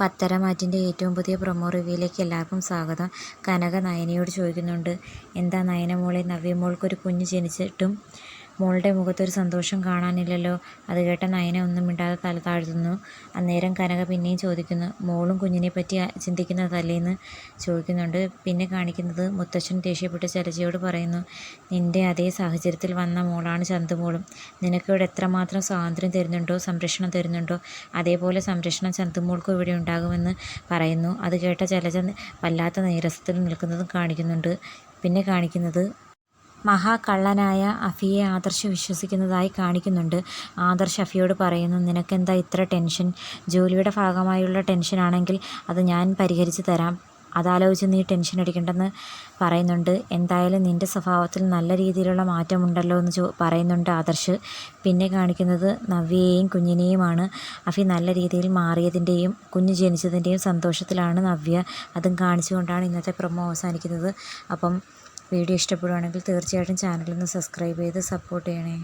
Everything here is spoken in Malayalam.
പത്തരമാറ്റിന്റെ ഏറ്റവും പുതിയ പ്രൊമോ റിവ്യൂയിലേക്ക് എല്ലാവർക്കും സ്വാഗതം. കനക നയനയോട് ചോദിക്കുന്നുണ്ട് എന്താ നയന മോളെ നവ്യ മോൾക്കൊരു കുഞ്ഞ് ജനിച്ചിട്ടും മോളുടെ മുഖത്തൊരു സന്തോഷം കാണാനില്ലല്ലോ. അത് കേട്ട നയന ഒന്നും മിണ്ടാതെ തല താഴ്ത്തുന്നു. അന്നേരം കനക പിന്നെയും ചോദിക്കുന്നു മോളും കുഞ്ഞിനെ പറ്റി ചിന്തിക്കുന്നതല്ലേന്ന്? ചോദിക്കുന്നുണ്ട്. പിന്നെ കാണിക്കുന്നത് മുത്തച്ഛൻ ദേഷ്യപ്പെട്ട് ചലജയോട് പറയുന്നു നിന്റെ അതേ സാഹചര്യത്തിൽ വന്ന മോളാണ് ചന്തുമോളും. നിനക്കിവിടെ എത്രമാത്രം സ്വാതന്ത്ര്യം തരുന്നുണ്ടോ സംരക്ഷണം തരുന്നുണ്ടോ? അതേപോലെ സംരക്ഷണം ചന്തുമോൾക്കും ഇവിടെ ഉണ്ടാകുമെന്ന് പറയുന്നു. അത് കേട്ട ചലജ വല്ലാത്ത നീരസത്തിൽ നിൽക്കുന്നതും കാണിക്കുന്നുണ്ട്. പിന്നെ കാണിക്കുന്നത് മഹാകള്ളനായ അഫിയെ ആദർശ് വിശ്വസിക്കുന്നതായി കാണിക്കുന്നുണ്ട്. ആദർശ് അഫിയോട് പറയുന്നു നിനക്കെന്താ ഇത്ര ടെൻഷൻ? ജോലിയുടെ ഭാഗമായുള്ള ടെൻഷനാണെങ്കിൽ അത് ഞാൻ പരിഹരിച്ച് തരാം. അതാലോചിച്ച് നീ ടെൻഷൻ അടിക്കണ്ടെന്ന് പറയുന്നുണ്ട്. എന്തായാലും നിന്റെ സ്വഭാവത്തിൽ നല്ല രീതിയിലുള്ള മാറ്റമുണ്ടല്ലോ എന്ന് ചോ പറയുന്നുണ്ട് ആദർശ്. പിന്നെ കാണിക്കുന്നത് നവ്യയെയും കുഞ്ഞിനെയുമാണ്. അഫി നല്ല രീതിയിൽ മാറിയതിന്റെയും കുഞ്ഞ് ജനിച്ചതിന്റെയും സന്തോഷത്തിലാണ് നവ്യ. അതും കാണിച്ചുകൊണ്ടാണ് ഇന്നത്തെ പ്രൊമോ അവസാനിക്കുന്നത്. അപ്പം വീഡിയോ ഇഷ്ടപ്പെടുവാണെങ്കിൽ തീർച്ചയായിട്ടും ചാനലൊന്ന് സബ്സ്ക്രൈബ് ചെയ്ത് സപ്പോർട്ട് ചെയ്യണേ.